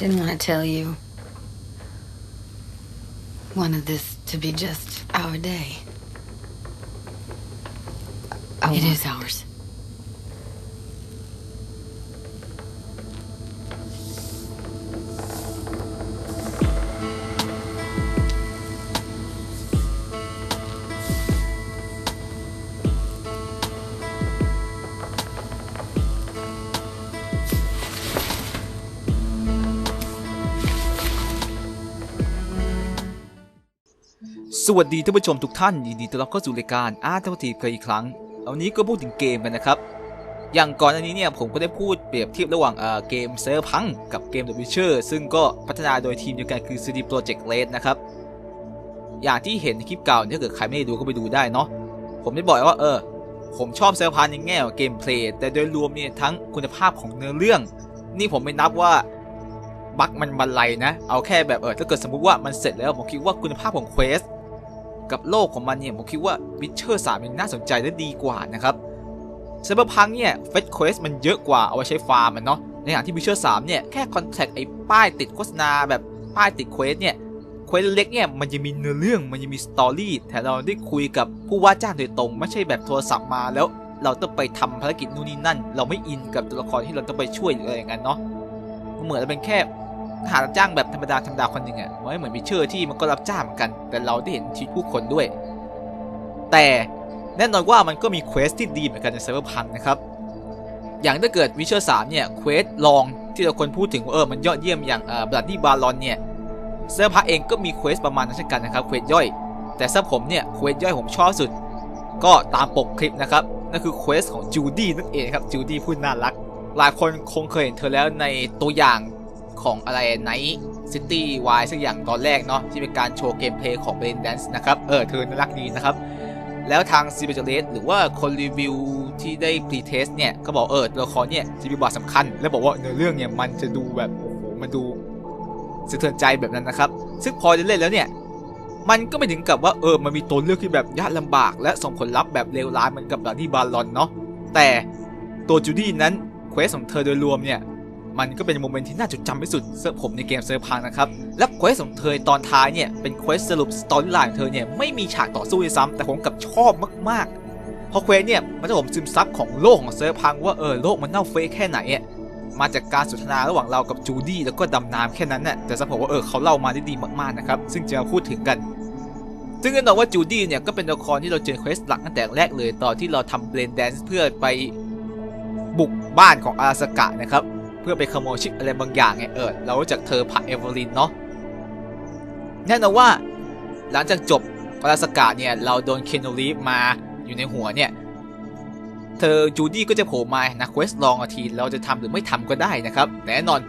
didn't want to tell you. Wanted this to be just our day. Our It is ours. วัสดีท่านผู้ชมทุกท่านยินดีต้อนรับเข้าสู่รายการอาร์ตทีเคยอีกครั้งเอานี้ก็พูดถึงเกมกันนะครับ อย่างก่อนอันนี้เนี่ยผมก็ได้พูดเปรียบเทียบระหว่างเอ่อเกมเซอร์พังกับเกม The Witcher ซึ่งก็พัฒนาโดยทีมเดียวกันคือ CD Projekt Red นะครับ อย่างที่เห็นในคลิปเก่าเนี่ยถ้าเกิดใครไม่ได้ดูก็ไปดูได้เนาะผมได้บอกว่าเออผมชอบเซอร์พันในแง่ของเกมเพลย์แต่โดยรวมเนี่ยทั้งคุณภาพของเนื้อเรื่อง นี่ผมไม่นับว่าบั๊กมันบรรลัยนะ เอาแค่แบบเออถ้าเกิดสมมุติว่ามันเสร็จแล้วผมคิดว่าคุณภาพของเควส กับโลกของมันเนี่ยผมคิดว่า Witcher 3ยังน่าสนใจและดีกว่านะครับเซเบอร์พังเนี่ยเฟสเควสมันเยอะกว่าเอาไว้ใช้ฟาร์มมันเนาะในขณะที่ Witcher 3เนี่ยแค่คอนแทคไอ้ป้ายติดโฆษณาแบบป้ายติดเควสเนี่ยเควสเล็กเนี่ยมันจะมีเนื้อเรื่องมันจะมีสตอรี่แต่เราได้คุยกับผู้ว่าจ้างโดยตรง ไม่ใช่แบบโทรศัพท์มาแล้ว เราต้องไปทำภารกิจนู่นนี่นั่น เราไม่อินกับตัวละครที่เราต้องไปช่วยหรืออะไรอย่างนั้นเนาะเหมือนเป็นแค่ หารับจ้างแบบธรรมดาธรรมดาคนหนึ่งอะมันไม่เหมือนวิเชอร์ที่มันก็รับจ้างเหมือนกัน แต่เราได้เห็นชีวิตผู้คนด้วย แต่แน่นอนว่ามันก็มีเควสที่ดีเหมือนกันในเซิร์ฟเวอร์พังนะครับ อย่างถ้าเกิดวิเชอร์3เนี่ยเควสลองที่เราคนพูดถึงว่าเออมันยอดเยี่ยมอย่างเอ่อบลัดดี้บาลอนเนี่ยเซิร์ฟพังเองก็มีเควสประมาณนั้นเช่นกันนะครับเควสย่อย แต่สำหรับผมเนี่ยเควสย่อยผมชอบสุด ก็ตามปกคลิปนะครับนั่นคือเควสของจูดี้นั่นเองครับจูดี้พูดน่ารักหลายคนคงเคยเห็นเธอแล้วในตัวอย่าง ของอะไรไนท์ซิตี้วายสักอย่างตอนแรกเนาะที่เป็นการโชว์เกมเพลย์ของ Brain Dance นะครับ เออเธอน่ารักดีนะครับ แล้วทางซีเบจเลสหรือว่าคนรีวิวที่ได้พรีเทสเนี่ย ก็บอกเออตัวละครเนี่ยจะมีบทสำคัญ และบอกว่าเนื้อเรื่องเนี่ยมันจะดูแบบโอ้โหมันดูสะเทือนใจแบบนั้นนะครับ ซึ่งพอจะเล่นแล้วเนี่ยมันก็ไม่ถึงกับว่าเออมันมีตัวเลือกที่แบบยากลำบาก และส่งผลลัพธ์แบบเลวร้ายเหมือนกับดานี่บาลอนเนาะแต่ตัวจูดี้นั้นเควสของเธอโดยรวมเนี่ย มันก็เป็นโมเมนต์ที่น่าจดจำที่สุดสำหรับผมในเกมเซิร์ฟพังนะครับ และเควสของเธอตอนท้ายเนี่ย เป็นเควสสรุปสตอรี่ไลน์ของเธอเนี่ย ไม่มีฉากต่อสู้ด้วยซ้ำแต่ผมกับชอบมากๆ เพราะเควสเนี่ยมันจะผมซึมซับของโลกของเซิร์ฟพังว่าเออโลกมันเน่าเฟะแค่ไหนอะมาจากการสนทนาระหว่างเรากับจูดี้แล้วก็ดำน้ำแค่นั้นน่ะแต่สำหรับผมว่าเออเขาเล่ามาได้ดีมากๆนะครับซึ่งจะมาพูดถึงกันซึ่งแน่นอนว่าจูดี้เนี่ยก็เป็นตัวละครที่เราเจอเควสหลักตั้งแต่แรกเลยตอนที่เราทำเบรนแดนซ์เพื่อไปบุกบ้านของอาราสกะนะครับ เพื่อไปขโมยชิปอะไรบางอย่างไงเออเรารู้จักเธอผ่านเอเวอร์ลินเนาะแน่นอนว่า หลังจากจบอาราสกะเนี่ยเราโดนเคนโนรีฟมาอยู่ในหัวเนี่ย เธอจูดี้ก็จะโผล่มานะเควสลองอาทีเราจะทำหรือไม่ทำก็ได้นะครับแต่แน่นอน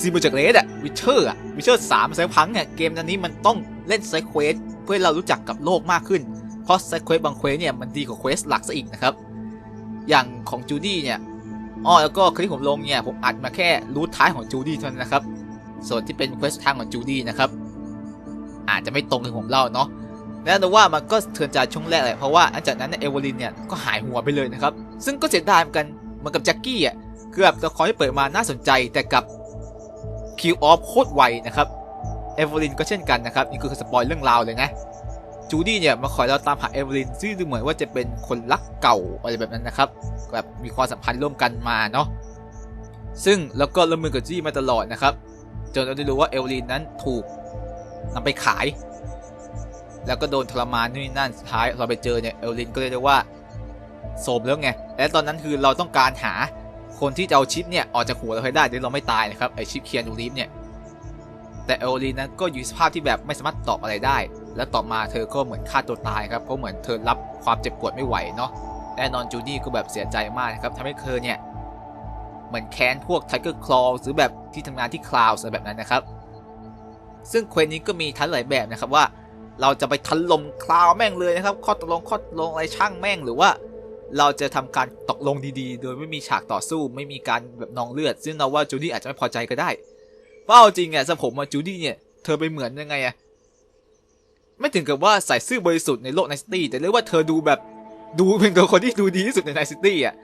ซีบูจากเลสอะวิเชอร์อะวิเชอร์สามไซพังเนี่ยเกมนั้นนี้มันต้องเล่นไซเควสเพื่อเรารู้จักกับโลกมากขึ้น เพราะไซเควสบางเควสเนี่ยมันดีกว่าเควสหลักซะอีกนะครับ อย่างของจูดี้เนี่ย อ๋อแล้วก็คลิปผมลงเนี่ยผมอัดมาแค่รูทท้ายของจูดี้เท่านั้นนะครับ ส่วนที่เป็นเควสทางของจูดี้นะครับอาจจะไม่ตรงกับผมเล่าเนาะแน่นอนว่ามันก็เทือนใจช่วงแรกแหละเพราะว่าหลังจากนั้นเนี่ยเอเวอร์ลินเนี่ยก็หายหัวไปเลยนะครับ ซึ่งก็เสียดายเหมือนกันเหมือนกับแจ็คกี้อะคือแบบตัวละครที่เปิดมาน่าสนใจแต่กับคิวออฟโคตรไวนะครับเอเวอร์ลินก็เช่นกันนะครับนี่คือสปอยเรื่องราวเลยนะ จูดี้เนี่ยมาคอยเราตามหาเอเวอร์ลินซึ่งดูเหมือนว่าจะเป็นคนรักเก่าอะไรแบบนั้นนะครับแบบมีความสัมพันธ์ร่วมกันมาเนาะซึ่งแล้วก็ร่วมมือกับจูดี้มาตลอดนะครับจนเราได้รู้ว่าเอเวอร์ลินนั้นถูกนำไปขาย แล้วก็โดนทรมานนู่นนั่นสุดท้ายเราไปเจอเนี่ยเอเวอร์ลินก็เลยกได้ว่าโสมแล้วไงและตอนนั้นคือเราต้องการหาคนที่จะเอาชิปเนี่ยออกจากหัวเราให้ได้โดยเราไม่ตายนะครับไอชิปเคียนูรีฟเนี่ยแต่เอเวอร์ลินนั้นก็อยู่สภาพที่แบบไม่สามารถตอบอะไรได้ และต่อมาเธอก็เหมือนฆ่าตัวตายครับเพราะเหมือนเธอรับความเจ็บปวดไม่ไหวเนาะแน่นอนจูดี้ก็แบบเสียใจมากนะครับทำให้เธอเนี่ยเหมือนแค้นพวกไทเกอร์คลอหรือแบบที่ทำงานที่คลาวอะไรแบบนั้นนะครับ ซึ่งเควสนี้ก็มีทันหลายแบบนะครับว่าเราจะไปทันลมคลาวแม่งเลยนะครับข้อตกลงข้อตกลงอะไรช่างแม่งหรือว่า เราจะทำการตกลงดีๆ โดยไม่มีฉากต่อสู้ไม่มีการแบบนองเลือด ซึ่งเราว่าจูดี้อาจจะไม่พอใจก็ได้เพราะเอาจริงอะสำหรับผมว่าจูดี้เนี่ยเธอไปเหมือนยังไงอะ ไม่ถึงกับว่าใส่ซื่อบริสุทธิ์ในโลกในซิตี้แต่เรียกว่าเธอดูแบบดูเป็นตัวคนที่ดูดีที่สุดในไนซิตี้อะ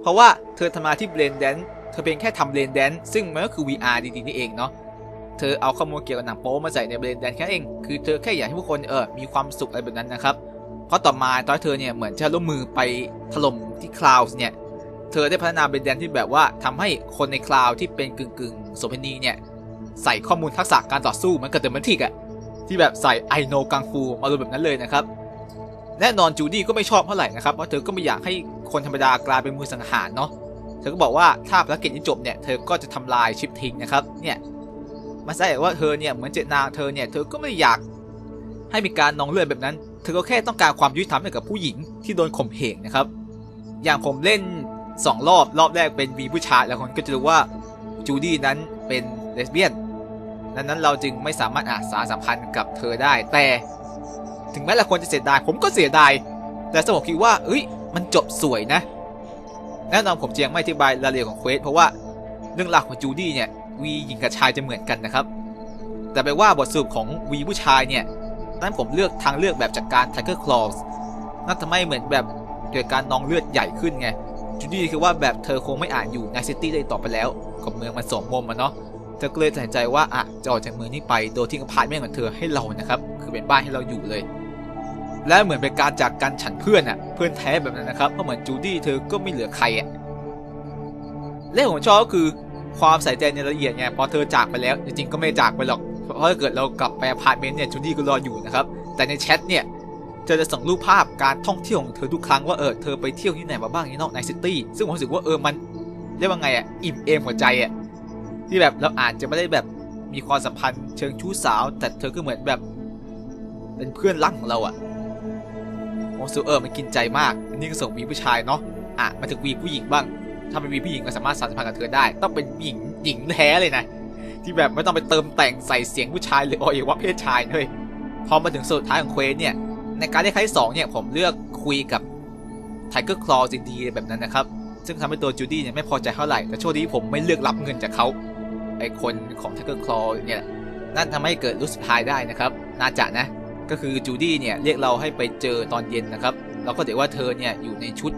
เพราะว่าเธอทำงาที่เบรนแดนเธอเป็นแค่ทำเบรนแดนซึ่งมันก็คือ VR ดีๆนี่เองเนาะเธอเอาข้อมูลเกี่ยวกับหนังโป๊มาใส่ในเบรนแดนแค่เอง คือเธอแค่อยากให้ผู้คนเออ มีความสุขอะไรแบบนั้นนะครับ เพราะต่อมาตอนเธอเนี่ยเหมือนจะร่วมมือไปถล่มที่คลาวส์เนี่ย เธอได้พัฒนาเบรนแดนที่แบบว่าทำให้คนในคลาวที่เป็นกึ่งกึ่งๆโสเภณีเนี่ย ใส่ข้อมูลทักษะการต่อสู้เหมือนกับเดอะมันทิกอะ ที่แบบใส่ไอโนกังฟูมาเลยแบบนั้นเลยนะครับ แน่นอนจูดี้ก็ไม่ชอบเท่าไหร่นะครับเพราะเธอก็ไม่อยากให้คนธรรมดากลายเป็นมือสังหารเนาะเธอก็บอกว่าถ้าภารกิจนี้จบเนี่ยเธอก็จะทำลายชิปทิ้งนะครับเนี่ยมาแสดงว่าเธอเนี่ยเหมือนเจตนาเธอเนี่ยเธอก็ไม่อยากให้มีการนองเลือดแบบนั้น เธอก็แค่ต้องการความยุติธรรมให้กับผู้หญิงที่โดนข่มเหงนะครับ อย่างผมเล่น 2 รอบรอบแรกเป็นวีผู้ชายแล้วคนก็จะรู้ว่าจูดี้นั้นเป็นเลสเบี้ยน ดังนั้นเราจึงไม่สามารถอาสาสัมพันธ์กับเธอได้ แต่ ถึงแม้ลายคนจะเสียดาย ผมก็เสียดาย แต่สมองคิดว่า เอ้ย มันจบสวยนะ แน่นอนผมจะยังไม่อธิบายรายละเอียดของเควสเพราะว่าเรื่องราวของจูดี้เนี่ยวีหญิงกับชายจะเหมือนกันนะครับ แต่แปลว่าบทสรุปของวีผู้ชายเนี่ยนั้นผมเลือกทางเลือกแบบจากการ Tiger Claws นั่นทำให้เหมือนแบบเกิดการนองเลือดใหญ่ขึ้นไงจูดี้คือว่าแบบเธอคงไม่อาจอยู่ในซิตี้ได้ต่อไปแล้วกับเมืองมันสมมมอะเนาะ เธอก็เลยตัดสินใจว่าอะจะออกจากเมืองนี้ไป โดยทิ้งอพาร์ตเมนต์ของเธอให้เรานะครับ คือเป็นบ้านให้เราอยู่เลย และเหมือนเป็นการจากกันฉันเพื่อนอะเพื่อนแท้แบบนั้นนะครับเพราะเหมือนจูดี้เธอก็ไม่เหลือใครอะเรื่องของชอบก็คือความใส่ใจในรายละเอียดไงพอเธอจากไปแล้ว จริงๆก็ไม่จากไปหรอก เพราะถ้าเกิดเรากลับไปอพาร์ตเมนต์เนี่ยจูดี้ก็รออยู่นะครับ แต่ในแชทเนี่ยเธอจะส่งรูปภาพการท่องเที่ยวของเธอทุกครั้งว่าเออเธอไปเที่ยวที่ไหนมาบ้างที่นอกในซิตี้ซึ่งผมรู้สึกว่าเออมันเรียกว่าไงอะอิ่มเอมหัวใจอะ ที่แบบเราอาจจะไม่ได้แบบมีความสัมพันธ์เชิงชู้สาว แต่เธอก็เหมือนแบบ เป็นเพื่อนรักของเราอะโอ้ซูเออร์มันกินใจมาก นี่ก็ส่งวีผู้ชายเนาะอะมาถึงวีผู้หญิงบ้าง ถ้าเป็นวีผู้หญิงก็สามารถสานสัมพันธ์กับเธอได้ ต้องเป็นหญิงหญิงแท้เลยนะ ที่แบบไม่ต้องไปเติมแต่งใส่เสียงผู้ชายหรืออวัยวะเพศชายเลยพอมาถึงสุดท้ายของเควสเนี่ย ในการได้ครั้งที่สองเนี่ยผมเลือกคุยกับไทเกอร์คลอจดีๆแบบนั้นนะครับ ซึ่งทำให้ตัวจูดี้เนี่ยไม่พอใจเท่าไหร่ แต่โชคดีที่ผมไม่เลือกรับเงินจากเขา ไอคนของไทเกอร์คลอเนี่ยนั่นทำให้เกิดรู้สุดท้ายได้นะครับ น่าจะนะ ก็คือจูดี้เนี่ยเรียกเราให้ไปเจอตอนเย็นนะครับ เราก็เห็นว่าเธอเนี่ยอยู่ในชุด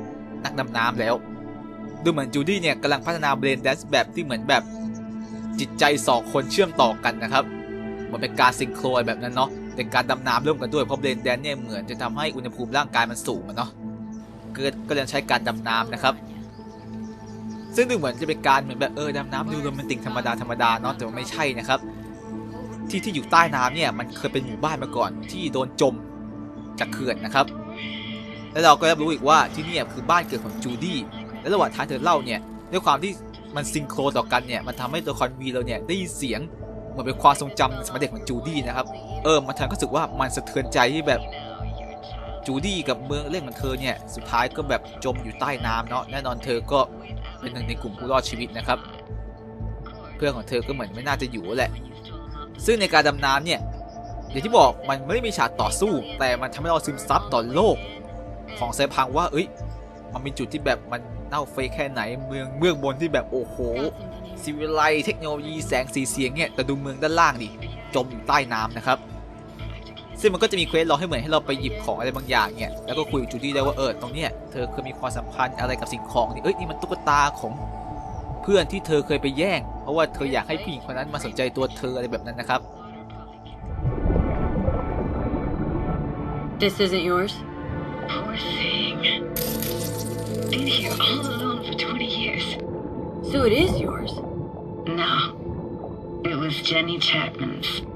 นักดำน้ำแล้ว ดูเหมือนจูดี้เนี่ยกำลังพัฒนาเบรนแดนซ์แบบที่เหมือนแบบจิตใจสองคนเชื่อมต่อกันนะครับเหมือนเป็นการซิงโครแบบนั้นเนาะเป็นการดำน้ำร่วมกันด้วยเพราะเบรนแดนซ์เนี่ยเหมือนจะทำให้อุณหภูมิร่างกายมันสูงเนาะเกิดก็เลยใช้การดำน้ำนะครับ ซึ่งดูเหมือนจะเป็นการเหมือนแบบเออดำน้ำดูโรแมนติกธรรมดาธรรมดาเนาะแต่ว่าไม่ใช่นะครับ ที่ที่อยู่ใต้น้ำเนี่ยมันเคยเป็นหมู่บ้านมาก่อนที่โดนจมจากเขื่อนนะครับ แล้วเราก็ได้รู้อีกว่าที่นี่คือบ้านเกิดของจูดี้และระหว่างท้ายเธอเล่าเนี่ยด้วยความที่มันซิงโครนต่อกันเนี่ยมันทำให้ตัวละครวีเราเนี่ยได้ยินเสียงเหมือนเป็นความทรงจำสมัยเด็กของจูดี้นะครับเออมันทำให้รู้สึกว่ามันสะเทือนใจที่แบบ จูดี้กับเมืองเล่นของเธอเนี่ยสุดท้ายก็แบบจมอยู่ใต้น้ำเนาะแน่นอนเธอก็เป็นหนึ่งในกลุ่มผู้รอดชีวิตนะครับ เพื่อนของเธอก็เหมือนไม่น่าจะอยู่แหละ ซึ่งในการดำน้ำเนี่ยอย่างที่บอกมันไม่ได้มีฉากต่อสู้ แต่มันทำให้เราซึมซับต่อโลก ของไซพังว่า เอ้ย มันมีจุดที่แบบมันเน่าเฟยแค่ไหน เมืองเมืองบนที่แบบโอ้โหสิวิไลเทคโนโลยีแสงสีเสียงเนี่ยแต่ดูเมืองด้านล่างดิจมอยู่ใต้น้ำนะครับ ซึ่งมันก็จะมีเควสรอให้เหมือนให้เราไปหยิบของอะไรบางอย่างเนี่ยแล้วก็คุยกับจูดี้ได้ว่าเออตรงเนี้ยเธอเคยมีความสัมพันธ์อะไรกับสิ่งของนี่เอ้ยนี่มันตุ๊กตาของเพื่อนที่เธอเคยไปแย่ง เพราะว่าเธออยากให้ผู้หญิงคนนั้นมาสนใจตัวเธออะไรแบบนั้นนะครับ This isn't yours? Poor thing. Been here all alone for 20 years. So it is yours. No. It was Jenny Chapman's.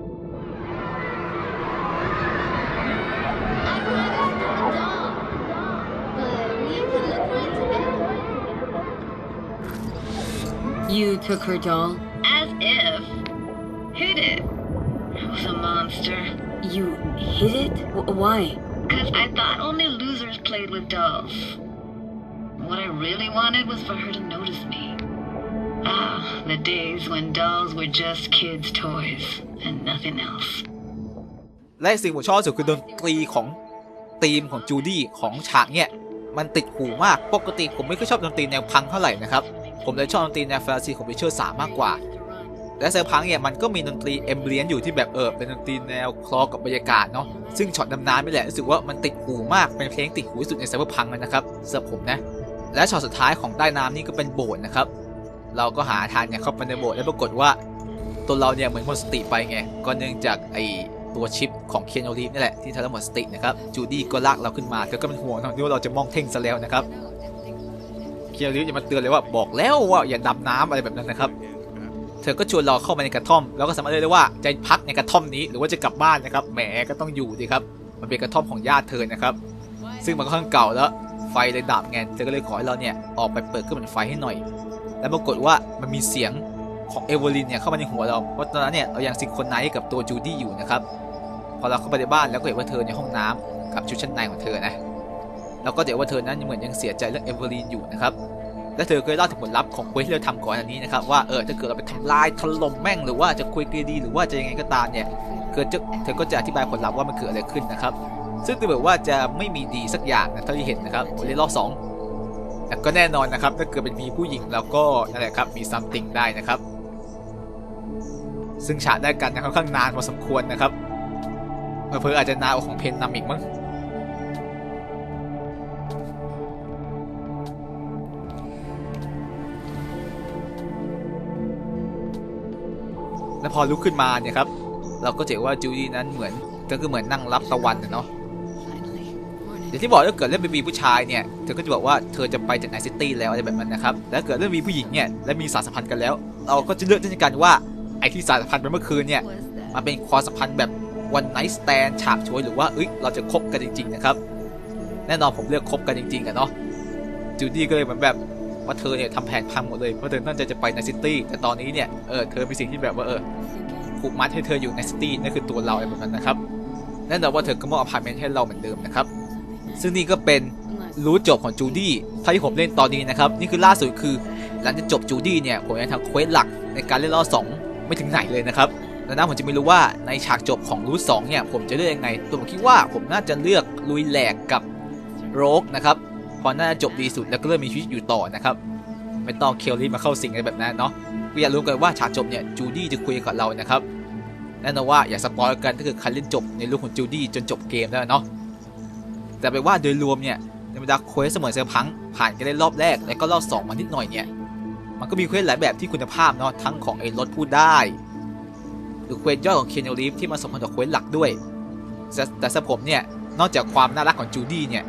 You took her doll? As if. Hid it. I was a monster. You hid it? W- why? Because I thought only losers played with dolls. What I really wanted was for her to notice me. Ah, the days when dolls were just kids' toys and nothing else. และสิ่งผมชอบที่สุดคือดนตรีของธีมของจูดี้ของฉากเนี่ย มันติดหูมาก ปกติผมไม่ค่อยชอบดนตรีแนวพังเท่าไหร่นะครับ ผมเลยชอบดนตรีแนวแฟนตาซีของวิเชอร์สามากกว่า และเซอร์พังเนี่ยมันก็มีดนตรีเอมเบียนอยู่ที่แบบเออเป็นดนตรีแนวคลอกับบรรยากาศเนาะ ซึ่งช็อตดำน้ำนี่แหละรู้สึกว่ามันติดหูมาก เป็นเพลงติดหูที่สุดในไซอร์พังเลยนะครับสำหรับผมนะ และช็อตสุดท้ายของใต้น้ำนี่ก็เป็นโบสถ์นะครับ เราก็หาทางเนี่ยเข้าไปในโบสถ์แล้วปรากฏว่า ตัวเราเนี่ยเหมือนหมดสติไปไง ก็เนื่องจากไอ ตัวชิปของเคียนโอรีฟนี่แหละที่เราหมดสตินะครับจูดี้ก็ลากเราขึ้นมาเธอก็เป็นห่วงเนะนึกว่าเราจะมองเท่งซะแล้วนะครับเคียริฟจะมาเตือนเลยว่าบอกแล้วว่าอย่าดำน้ำอะไรแบบนั้นนะครับ เธอก็ชวนเราเข้ามาในกระท่อมแล้วก็สามารถเลือกได้ว่าจะพักในกระท่อมนี้หรือว่าจะกลับบ้านนะครับแหมก็ต้องอยู่ดีครับมันเป็นกระท่อมของญาติเธอนะครับ ซึ่งมันค่อนข้างเก่าแล้วไฟเลยดับไงเธอก็เลยขอให้เราเนี่ยออกไปเปิดเครื่องปั่นไฟให้หน่อย แล้วปรากฏว่ามันมีเสียง ของเอเวอร์ลินเนี่ยเข้ามาในหัวเราเพราะตอนนั้นเนี่ยเรายังซิงโครไนซ์กับตัวจูดี้อยู่นะครับพอเราเข้าไปในบ้านแล้วก็เห็นว่าเธอในห้องน้ำกับชุดชั้นในของเธอนะแล้วก็เดี๋ยวว่าเธอนั้นยังเหมือนยังเสียใจเรื่องเอเวอร์ลินอยู่นะครับ และเธอเคยเล่าถึงผลลัพธ์ของควสที่เราทำก่อนอันนี้นะครับว่าเออถ้าเกิดเราไปทำลายถล่มแม่งหรือว่าจะคุยกันดี หรือว่าจะยังไงก็ตามเนี่ยเกิดเธอก็จะอธิบายผลลัพธ์ว่ามันเกิดอะไรขึ้นนะครับ ซึ่งดูแบบว่าจะไม่มีดีสักอย่างนะเท่าที่เห็นนะครับในรอบสองแต่ก็แน่นอนนะครับถ้าเกิดเป็นมีผู้หญิงแล้วก็นั่นแหละครับมีซัมติงได้นะครับ ซึ่งฉากได้กันนะค่อนข้างนานพอสมควรนะครับเพื่อๆอาจจะนานกว่าของเพนนำอีกมั้งแล้วพอลุกขึ้นมาเนี่ยครับ เราก็จะเห็นว่าจูดี้นั้นเหมือนก็คือเหมือนนั่งรับตะวันนะเนาะอย่างที่บอกถ้าเกิดเรื่องมีผู้ชายเนี่ยเธอก็จะบอกว่าเธอจะไปจากไนซิตี้แล้วอะไรแบบนั้นนะครับแล้วถ้าเกิดเรื่องมีผู้หญิงเนี่ยและมีสารสัมพันธ์กันแล้ว เราก็จะเลือกเช่นกันว่า ไอที่สารสัมพันธ์ไปเมื่อคืนเนี่ยมันเป็นความสัมพันธ์แบบวันไนท์สแตนฉาบฉวยหรือว่าเอ้ยเราจะคบกันจริง ๆ นะครับ แน่นอนผมเลือกคบกันจริงๆกันเนาะจูดี้ก็เลยเหมือนแบบว่าเธอเนี่ยทำแผนพังหมดเลยเพราะเธอตั้งใจจะไปไนซิตี้แต่ตอนนี้เนี่ยเออเธอมีสิ่งที่แบบว่าเออผูกมัดให้เธออยู่ในซิตี้นั่นคือตัวเราอะไรแบบนั้นนะครับแน่นอนว่าเธอก็มอบอพาร์ตเมนต์ให้เราเหมือนเดิมนะครับซึ่งนี่ก็เป็นรู้จบของจูดี้ท่าที่ผมเล่นตอนนี้นะครับ นี่คือล่าสุดคือ หลังจากจบจูดี้เนี่ยผมยังทำเควสหลักในการเล่นรอบสอง ไม่ถึงไหนเลยนะครับดังนั้นผมจะไม่รู้ว่าในฉากจบของรูทสองเนี่ยผมจะเลือกยังไง ตัวผมคิดว่าผมน่าจะเลือกลุยแหลกกับโรกนะครับพราะน่าจะจบดีสุดแล้วก็เริ่มมีชีวิตอยู่ต่อนะครับไม่ต้องเคลลี่มาเข้าสิงอะไรแบบนั้นเนาะก็อยากรู้กันว่าฉากจบเนี่ยจูดี้จะคุยกับเรานะครับแน่นอนว่าอย่าสปอยกันถ้าเกิดใครเล่นจบในลูกของจูดี้จนจบเกมแล้วเนาะแต่ไปว่าโดยรวมเนี่ยในบรรดาเควสเสมอเซอร์พังผ่านกันได้รอบแรก และก็รอบสองมานิดหน่อยเนี่ย มันก็มีเควสหลายแบบที่คุณภาพเนาะทั้งของไอ้รถพูดได้ หรือเควสย่อยของเคนเนลลีฟที่มาสมพันธ์กับเควสหลักด้วยแต่แต่สำหรับผมเนี่ย นอกจากความน่ารักของจูดี้เนี่ย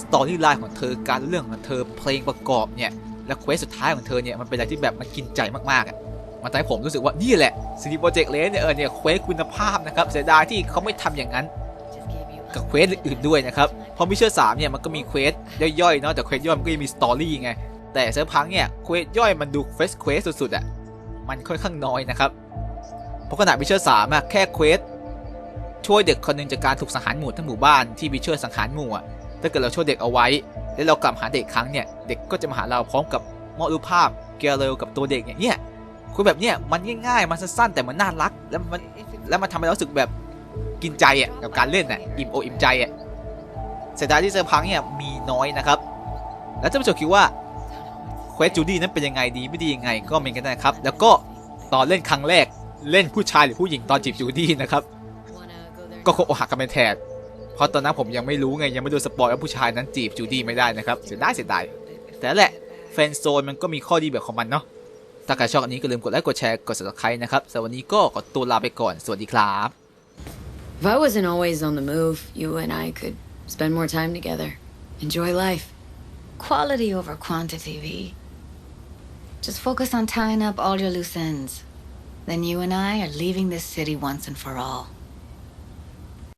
สตอรี่ไลน์ของเธอการเรื่องของเธอเพลงประกอบเนี่ยและเควสสุดท้ายของเธอเนี่ยมันเป็นอะไรที่แบบมันกินใจมากๆอะมันทำให้ผมรู้สึกว่านี่แหละซีรีโปรเจกต์เลนเนี่ยเออเนี่ยเควสคุณภาพนะครับเสียดายที่เขาไม่ทำอย่างนั้นกับเควสอื่นด้วยนะครับพราะมิเชอร์สามเนี่ยมันก็มีเควสย่อยๆเนาะแต่เควสย่อยมันก็ยังมีสตอรี่ไง แต่เซิร์ฟพังเนี่ยเควสย่อยมันดูเฟสเควสสุดๆอะมันค่อนข้างน้อยนะครับ เพราะขนาดมิเชอร์สามอะแค่เควสช่วยเด็กคนหนึ่งจากการถูกสังหารหมู่ทั้งหมู่บ้านที่มิเชอร์สังหารหมู่อะถ้าเกิดเราช่วยเด็กเอาไว้ แล้วเรากลับหาเด็กครั้งเนี่ยเด็กก็จะมาหาเราพร้อมกับมอรูภาพเกลเลกับตัวเด็กเนี่ยเนี่ยคุยแบบเนี้ยมันง่ายๆมันสั้นๆแต่มันน่ารักแล้วมันแล้วมันทำให้เรารู้สึกแบบกินใจอะกับการเล่นอะอิ่มอกอิ่มใจอะเสียดายที่เซอร์พังเนี่ยมีน้อยนะครับ แล้วท่านผู้ชมคิดว่า เควสจูดี้นั้นเป็นยังไงดีไม่ดียังไงก็เมนกันได้นะครับ แล้วก็ตอนเล่นครั้งแรกเล่นผู้ชายหรือผู้หญิงตอนจีบจูดี้นะครับ ก็คงอกหักกันเป็นแถบเพราะตอนนั้นผมยังไม่รู้ไงยังไม่ดูสปอยว่าผู้ชายนั้นจีบจูดี้ไม่ได้นะครับเสียดายเสียดายแต่นั่นแหละแฟนโซนมันก็มีข้อดีแบบของมันเนาะถ้าใครชอบอันนี้ก็ลืมกดไลค์กดแชร์กด subscribe นะครับสำหรับวันนี้ก็ขอตัวลาไปก่อนสวัสดีครับ If I wasn't always on the move, you and I could spend more time together. Enjoy life. Quality over quantity, V. Just focus on tying up all your loose ends. Then you and I are leaving this city once and for all.